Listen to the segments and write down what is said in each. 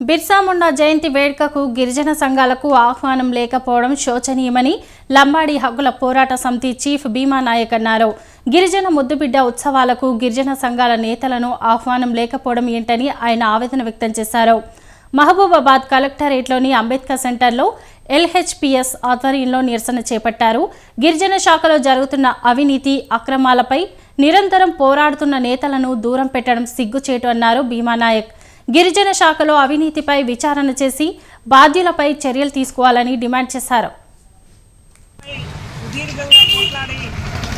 బిర్సా ముండా జయంతి వేడుకకు గిరిజన సంఘాలకు ఆహ్వానం లేకపోవడం శోచనీయమని లంబాడి హక్కుల పోరాట సమితి చీఫ్ భీమా నాయక్ అన్నారు. గిరిజన ముద్దుబిడ్డ ఉత్సవాలకు గిరిజన సంఘాల నేతలను ఆహ్వానం లేకపోవడం ఏంటని ఆయన ఆవేదన వ్యక్తం చేశారు. మహబూబాబాద్ కలెక్టరేట్లోని అంబేద్కర్ సెంటర్లో ఎల్హెచ్పిఎస్ ఆధ్వర్యంలో నిరసన చేపట్టారు. గిరిజన శాఖలో జరుగుతున్న అవినీతి అక్రమాలపై నిరంతరం పోరాడుతున్న నేతలను దూరం పెట్టడం సిగ్గుచేటు అన్నారు భీమానాయక్ గిరిజన శాఖలో అవినీతిపై విచారణ చేసి బాధ్యులపై చర్యలు తీసుకోవాలని డిమాండ్ చేశారు.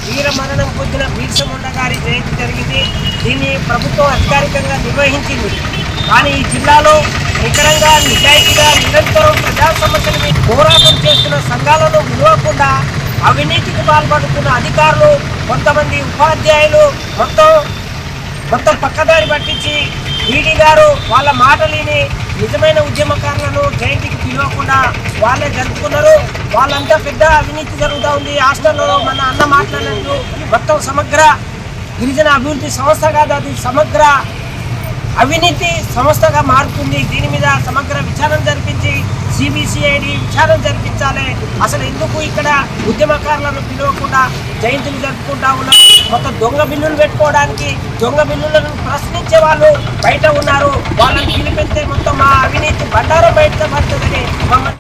వీర మరణం పొందిన బీర్సముండ గారి జయంతి జరిగింది. దీన్ని ప్రభుత్వం అధికారికంగా నిర్వహించింది. కానీ ఈ జిల్లాలో నికరంగా నిజాయితీగా నిరంతరం ప్రజా సమస్యల మీద పోరాటం చేస్తున్న సంఘాలను విలువకుండా అవినీతికి పాల్పడుతున్న అధికారులు కొంతమంది ఉపాధ్యాయులు మొత్తం పక్కదారి ఈడీ గారు వాళ్ళ మాటలిని నిజమైన ఉద్యమకారులను జయంతికి పిలవకుండా వాళ్ళే జరుపుకున్నారు. వాళ్ళంతా పెద్ద అవినీతి జరుగుతూ ఉంది. హాస్టల్లో మన అన్న మాట్లాడినట్టు మొత్తం సమగ్ర గిరిజన అభివృద్ధి సంస్థ కాదు అది. సమగ్ర అవినీతి సంస్థగా మారుతుంది. దీని మీద సమగ్ర విచారణ జరిపించి సిబిసిఐడి విచారణ జరిపించాలి. అసలు ఎందుకు ఇక్కడ ఉద్యమకారులను పిలవకుండా జయంతులు జరుపుకుంటా ఉన్నాం మొత్తం దొంగ బిల్లులు పెట్టుకోవడానికి దొంగ బిల్లులను ప్రశ్నించే వాళ్ళు బయట ఉన్నారు. వాళ్ళని పిలిపిస్తే మొత్తం మా అవినీతి బండారం బయట పడుతుందని మమ్మల్ని